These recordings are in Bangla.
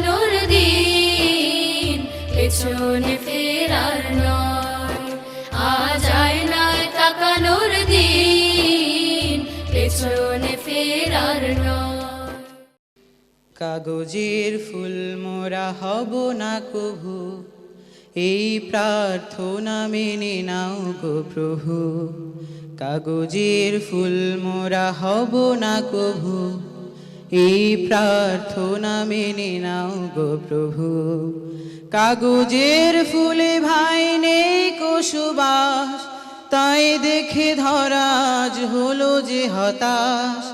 তাকানোর দিন, পেছনে ফেরার নয়। আয়নায় তাকানোর দিন, পেছনে ফেরার নয়। কাগজের ফুল মোরা হব না কভু, এই প্রার্থনা মেনে নাও গো প্রভু। কাগজের ফুল মোরা হব না কভু এই প্রার্থনা মেনে নাও গো প্রভু। কাগজের ফুলে ভাই নেই কসুবাস, তাই দেখে ধরাজ হলো যে হতাশ।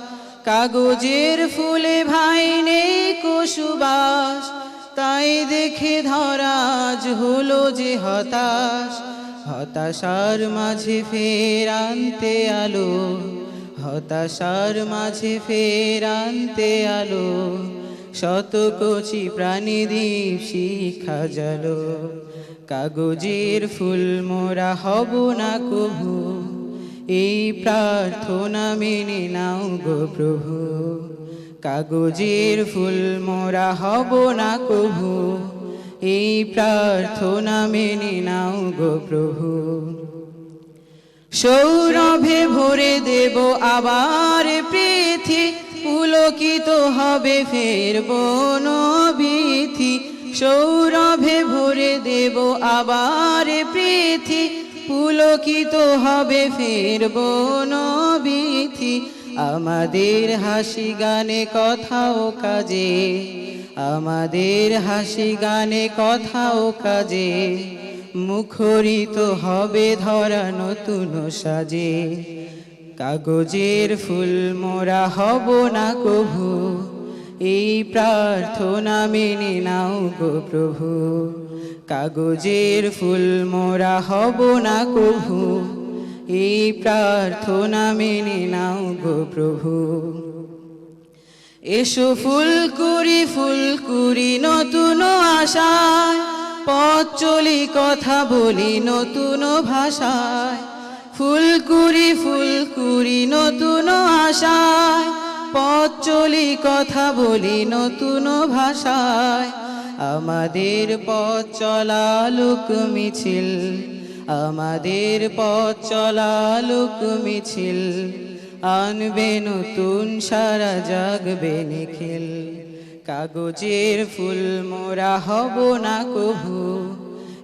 কাগজের ফুলে ভাই নেই কসুবাস, তাই দেখে ধরাজ হলো যে হতাশ। হতাশার মাঝে ফের আনতে আলো। হতাশার মাঝে ফের আনতে আলো। শত কচি প্রাণীদ্বীপ শিখা জালো। কাগজের ফুল মোরা হব না কভু। এই প্রার্থনা মেনে নাও গো প্রভু। কাগজের ফুল মোরা হব না কভু। এই প্রার্থনা মেনে নাও গো প্রভু। সৌরভে ভরে দেব আবার পৃথি, পুলকিত হবে ফের বনবিথি সৌরভে ভরে দেব আবার পৃথি, পুলকিত হবে ফের বনবিথি আমাদের হাসি গানে কথাও কাজে, আমাদের হাসি গানে কথাও কাজে। মুখরিত হবে ধরা নতুন সাজে। কাগজের ফুল মোরা হব না কভু, এই প্রার্থনা মেনে নাও গো প্রভু। কাগজের ফুল মোরা হব না কভু, এই প্রার্থনা মেনে নাও গো প্রভু। এসো ফুল কুড়ি ফুল কুড়ি নতুন আশায় পথ চলি কথা বলি নতুন ভাষায়। ফুল কুড়ি ফুল কুড়ি নতুন আশায়। পথ চলি কথা বলি নতুন ভাষায়। আমাদের পথ চলা লোক মিছিল। আমাদের পথ চলা লোক মিছিল। আনবে নতুন সারা জাগবে নিখিল। কাগজের ফুল মোরা হব না কভু।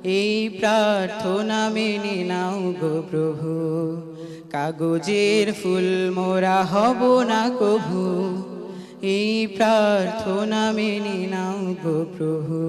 এই প্রার্থনা মেনে নাও গো প্রভু। কাগজের ফুল মোরা হব না কভু। এই প্রার্থনা মেনে নাও গো প্রভু।